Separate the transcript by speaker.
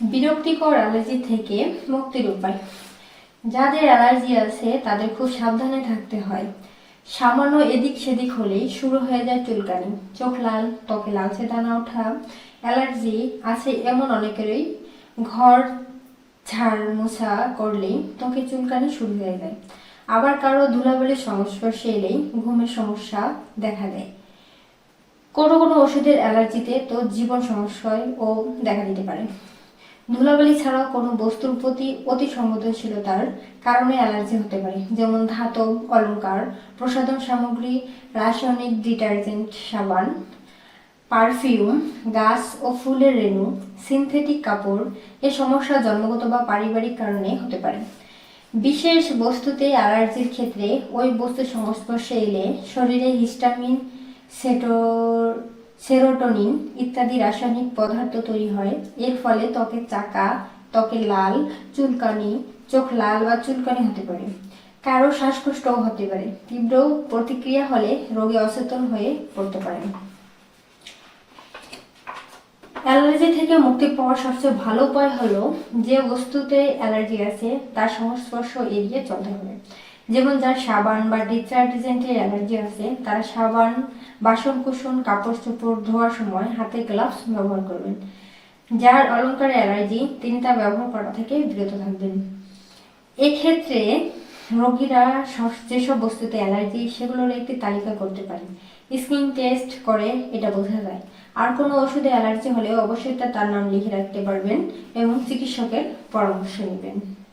Speaker 1: বিরক্তিকর অ্যালার্জি থেকে মুক্তির উপায়। যাদের অ্যালার্জি আছে, তাদের খুব সাবধানে থাকতে হয়। সামান্য এদিক সেদিক হলেই শুরু হয়ে যায় চুলকানি। চোখ লাল, ত্বকে লালচে দানা ওঠা, অ্যালার্জি আছে এমন অনেকেরই। ঘর ঝাড় মোছা করলেই ত্বকে চুলকানি শুরু হয়ে যায়। আবার কারও ধুলাবালির সংস্পর্শে এলেই ঘুমের সমস্যা দেখা দেয়। কোনো কোনো ওষুধের অ্যালার্জিতে তো জীবন সমস্যায় ও দেখা দিতে পারে। ধুলাবালি ছাড়াও কোনো বস্তুর প্রতি অতি সংবেদনশীলতার কারণে অ্যালার্জি হতে পারে, যেমন ধাতব অলঙ্কার প্রসাধন সামগ্রী, রাসায়নিক ডিটারজেন্ট, সাবান, পারফিউম, গাছ ও ফুলের রেণু, সিনথেটিক কাপড় এ সমস্যা জন্মগত বা পারিবারিক কারণে হতে পারে। বিশেষ বস্তুতে অ্যালার্জির ক্ষেত্রে ওই বস্তুর সংস্পর্শে এলে শরীরে হিস্টামিন সেটো সেরোটোনিন ইত্যাদি রাসায়নিক পদার্থ তৈরি হয়। এর ফলে ত্বকের চাকা, ত্বকে লাল, চুলকানি, চোখ লাল বা চুলকানি হতে পারে। কারও শ্বাসকষ্টও হতে পারে। তীব্র প্রতিক্রিয়া হলে রোগী অচেতন হয়ে পড়তে পারেন। অ্যালার্জি থেকে মুক্তি পাওয়ার সবচেয়ে ভালো উপায় হলো যে, বস্তুতে অ্যালার্জি আছে, তার সংস্পর্শ এড়িয়ে চলতে হবে। যেমন যার সাবান বা ডিটারজেন্টের অ্যালার্জি আছে, তারা সাবান বাসন কুসন কাপড় চোপড় ধোয়ার সময় হাতে গ্লাভস ব্যবহার করবেন। যার অলঙ্কারে অ্যালার্জি, তিনি তা ব্যবহার করা থেকে বিরত থাকবেন। এক্ষেত্রে রোগীরা সব- যেসব বস্তুতে অ্যালার্জি, সেগুলোর একটি তালিকা করতে পারেন স্কিন টেস্ট করে এটা বোঝা যায়। আর কোনো ওষুধে অ্যালার্জি হলে অবশ্যই তার নাম লিখে রাখতে পারবেন এবং চিকিৎসকের পরামর্শ নেবেন।